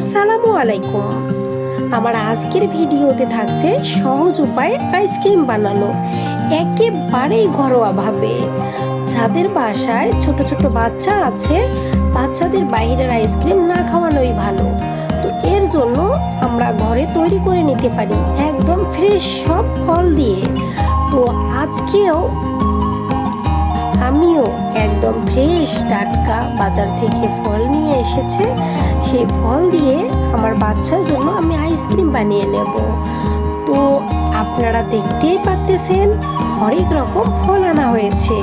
আসসালামু আলাইকুম। আমার আজকের ভিডিওতে থাকছে সহজ উপায়ে আইসক্রিম বানানো। একেবারেই ঘরোয়াভাবে যাদের বাসায় ছোট ছোট বাচ্চা আছে, বাচ্চাদের বাইরের আইসক্রিম না খাওয়ানোই ভালো। তো এর জন্য আমরা ঘরে তৈরি করে নিতে পারি একদম ফ্রেশ সব ফল দিয়ে। তো আজকেও আমিও একদম ফ্রেশ টাটকা বাজার থেকে ফল এসেছে, সেই ফল দিয়ে আমার বাচ্চার জন্য আমি আইসক্রিম বানিয়ে নেব। তো আপনারা দেখতেই পাচ্তেছেন হরেক রকম ফল আনা হয়েছে।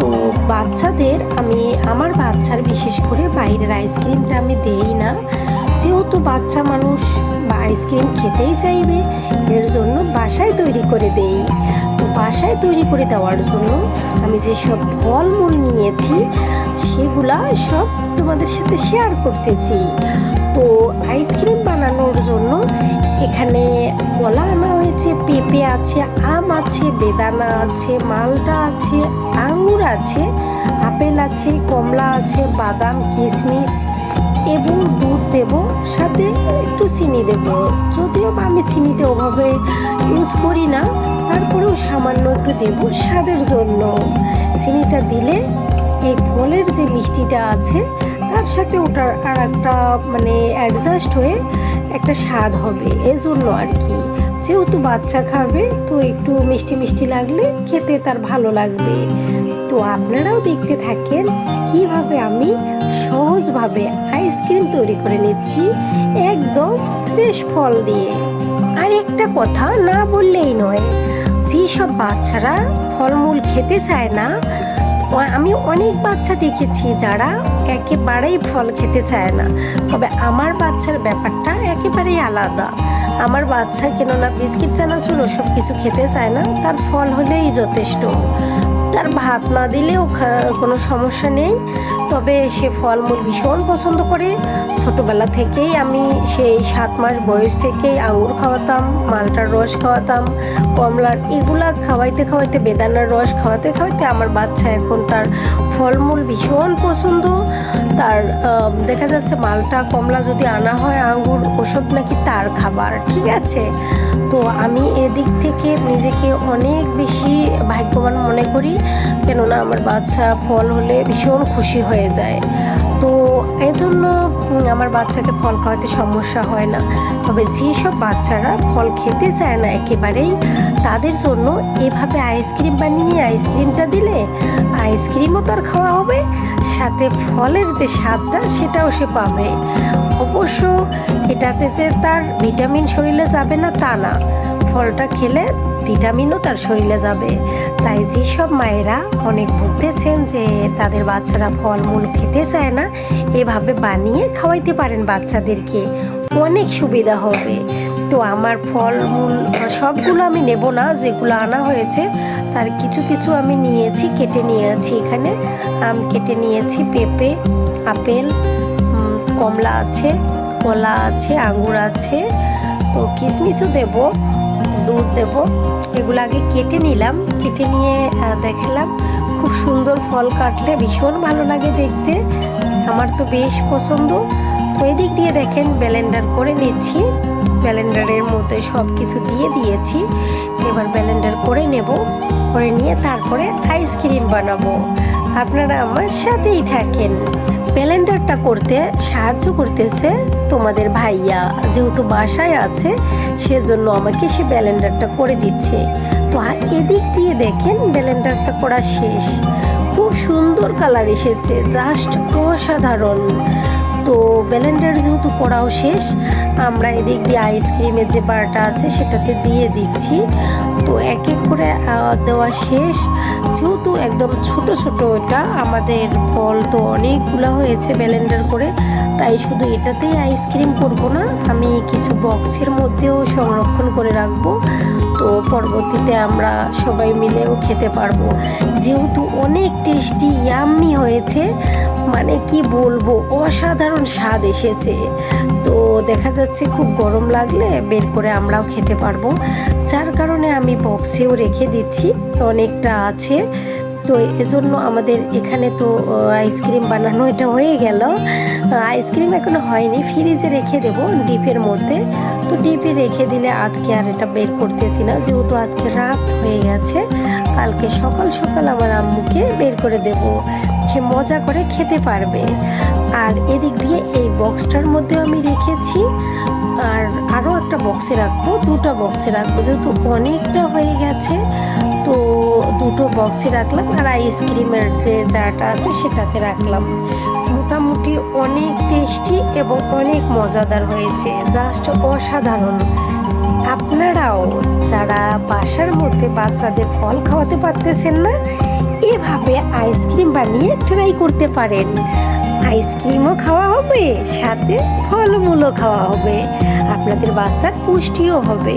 তো বাচ্চাদের আমি, আমার বাচ্চার বিশেষ করে বাইরের আইসক্রিমটা আমি দেই না। যেহেতু বাচ্চা মানুষ বা আইসক্রিম খেতেই চাইবে, এর জন্য বাসায় তৈরি করে দেই। তো বাসায় তৈরি করে দেওয়ার জন্য আমি যেসব ফলমূল নিয়েছি, সেগুলা সব তোমাদের সাথে শেয়ার করতেছি। তো আইসক্রিম বানানোর জন্য এখানে কলা আনা হয়েছে, পেঁপে আছে, আম আছে, বেদানা আছে, মালটা আছে, আঙুর আছে, আপেল আছে, কমলা আছে, বাদাম কিশমিশ এবং দুধ দেব, সাথে একটু চিনি দেব। যদিও বা আমি চিনিটা ওভাবে ইউজ করি না, তারপরেও সামান্য একটু দেব স্বাদের জন্য। চিনিটা দিলে এই ফলের যে মিষ্টিটা আছে, তার সাথে ওটার আর একটা মানে অ্যাডজাস্ট হয়ে একটা স্বাদ হবে, এজন্য আর কি। যেহেতু বাচ্চা খাবে, তো একটু মিষ্টি মিষ্টি লাগলে খেতে তার ভালো লাগবে। তো আপনারাও দেখতে থাকেন কীভাবে আমি সহজভাবে আইসক্রিম তৈরি করে নিচ্ছি একদম ফ্রেশ ফল দিয়ে। আর একটা কথা না বললেই নয়, যেসব বাচ্চারা ফলমূল খেতে চায় না আমি অনেক বাচ্চা দেখেছি যারা একেবারেই ফল খেতে চায় না। তবে আমার বাচ্চার ব্যাপারটা একেবারেই আলাদা। আমার বাচ্চা কেননা বিস্কিট, চানাচুর ওসব কিছু খেতে চায় না, তার ফল হলেই যথেষ্ট। তার ভাত না দিলেও কোনো সমস্যা নেই। তবে সে ফলমূল ভীষণ পছন্দ করে। ছোটোবেলা থেকেই আমি সেই সাত মাস বয়স থেকেই আঙুর খাওয়াতাম, মালটার রস খাওয়াতাম, কমলার এগুলা খাওয়াইতে খাওয়াইতে, বেদানার রস খাওয়াতে খাওয়াইতে আমার বাচ্চা এখন তার ফলমূল ভীষণ পছন্দ। তার দেখা যাচ্ছে মালটা কমলা যদি আনা হয়, আঙ্গুর, ওষুধ নাকি তার খাবার, ঠিক আছে? তো আমি এদিক থেকে নিজেকে অনেক বেশি ভাগ্যবান মনে করি, কেননা আমার বাচ্চা ফল হলে ভীষণ খুশি হয়ে যায়। তো এই জন্য আমার বাচ্চাকে ফল খাওয়াতে সমস্যা হয় না। তবে যেসব বাচ্চারা ফল খেতে চায় না একেবারেই, তাদের জন্য এভাবে আইসক্রিম বানিয়ে আইসক্রিমটা দিলে আইসক্রিমও তার খাওয়া হবে, সাথে ফলের যে স্বাদটা সেটাও সে পাবে। অবশ্য এটাতে যে তার ভিটামিন শরীরে যাবে না তা না। ফলটা খেলে ভিটামিনও তার শরীরে যাবে। তাই যেসব মায়েরা অনেক ভুগতেছেন যে তাদের বাচ্চারা ফলমূল খেতে চায় না, এভাবে বানিয়ে খাওয়াইতে পারেন বাচ্চাদেরকে। অনেক সুবিধা হবে। তো আমার ফলমূল সবগুলো আমি নেব না, যেগুলো আনা হয়েছে, তার কিছু কিছু আমি নিয়েছি, কেটে নিয়েছি এখানে। আম কেটে নিয়েছি, পেঁপে, আপেল কমলা আছে, কলা আছে আঙুর আছে। তো কিশমিশও দেব। দুধ দেব। এগুলো আগে কেটে নিলাম, কেটে নিয়ে দেখালাম। খুব সুন্দর ফল কাটলে ভীষণ ভালো লাগে দেখতে। আমার তো বেশ পছন্দ। তো এদিক দিয়ে দেখেন ব্লেন্ডার করে নিচ্ছি। ব্লেন্ডারের মধ্যে সব কিছু দিয়ে দিয়েছি। এবার ব্লেন্ডার করে নেব। করে নিয়ে তারপরে আইসক্রিম বানাবো। আপনারা আমার সাথেই থাকেন। ব্লেন্ডারটা করতে সাহায্য করতেছে তোমাদের ভাইয়া। যেহেতু বাসায় আছে, সেজন্য আমাকে সে ব্যালেন্ডারটা করে দিচ্ছে। তো এদিক দিয়ে দেখেন ব্যালেন্ডারটা করা শেষ। খুব সুন্দর কালার এসেছে, জাস্ট অসাধারণ। তো ব্লেন্ডার যেহেতু করাও শেষ, আমরা এদিক দিয়ে আইসক্রিমের যে বারটা আছে সেটাতে দিয়ে দিচ্ছি। তো এক এক করে দেওয়া শেষ। যেহেতু একদম ছোট ছোট এটা, আমাদের ফল তো অনেকগুলো হয়েছে ব্লেন্ডার করে, তাই শুধু এটাতেই আইসক্রিম করব না, আমি কিছু বক্সের মধ্যেও সংরক্ষণ করে রাখব। তো পরবর্তীতে আমরা সবাই মিলেও খেতে পারব। যেহেতু অনেক টেস্টি ইয়াম্মি হয়েছে মানে কি বলব, অসাধারণ স্বাদ এসেছে। তো দেখা যাচ্ছে খুব গরম লাগলে বের করে আমরাও খেতে পারব। যার কারণে আমি বক্সেও রেখে দিচ্ছি, অনেকটা আছে। তো এজন্য আমাদের এখানে তো আইসক্রিম বানানো এটা হয়ে গেল। আইসক্রিম এখনও হয়নি ফ্রিজে রেখে দেবো ডিপের মধ্যে। তো ডিপে রেখে দিলে আজকে আর এটা বের করতেছি না, যেহেতু আজকে রাত হয়ে গেছে, কালকে সকাল সকাল আমার আম্মুকে বের করে দেব। সে মজা করে খেতে পারবে। আর এদিক দিয়ে এই বক্সটার মধ্যে আমি রেখেছি, আর আরও একটা বক্সে রাখব, দুটো বক্সে রাখব, যেহেতু অনেকটা হয়ে গেছে। দুটো বক্সে রাখলাম আর আইসক্রিমের যে জারটা আছে সেটাতে রাখলাম। মোটামুটি অনেক টেস্টি এবং অনেক মজাদার হয়েছে জাস্ট অসাধারণ। আপনারাও যারা বাসার মধ্যে বাচ্চাদের ফল খাওয়াতে পারতেছেন না, এভাবে আইসক্রিম বানিয়ে ট্রাই করতে পারেন। আইসক্রিমও খাওয়া হবে, সাথে ফলমূলও খাওয়া হবে। আপনাদের বাচ্চার পুষ্টিও হবে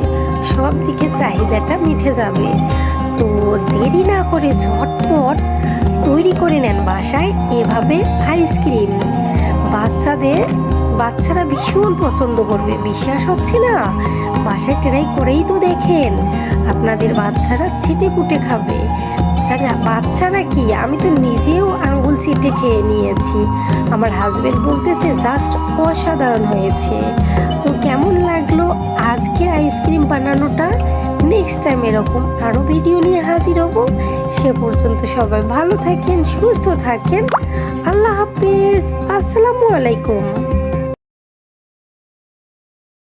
সব দিকে চাহিদাটা মিটে যাবে। তো দেরি না করে ঝটপট তৈরি করে নেন বাসায় এভাবে আইসক্রিম বাচ্চাদের, বাচ্চারা ভীষণ পছন্দ করবে, বিশ্বাস হচ্ছে না? বাসায় ট্রাই করেই তো দেখেন, আপনাদের বাচ্চারা ছিটে পুটে খাবে। আচ্ছা বাচ্চারা কি? আমি তো নিজেও আঙ্গুল চিটে খেয়ে নিয়েছি। আমার হাজবেন্ড বলতেছে জাস্ট অসাধারণ হয়েছে। তো কেমন লাগল আজকের আইসক্রিম বানানোটা? নেক্সট টাইম এরকম আরও ভিডিও নিয়ে হাজির হব। সে পর্যন্ত সবাই ভালো থাকেন, সুস্থ থাকেন। আল্লাহ হাফিজ। আসসালামু আলাইকুম।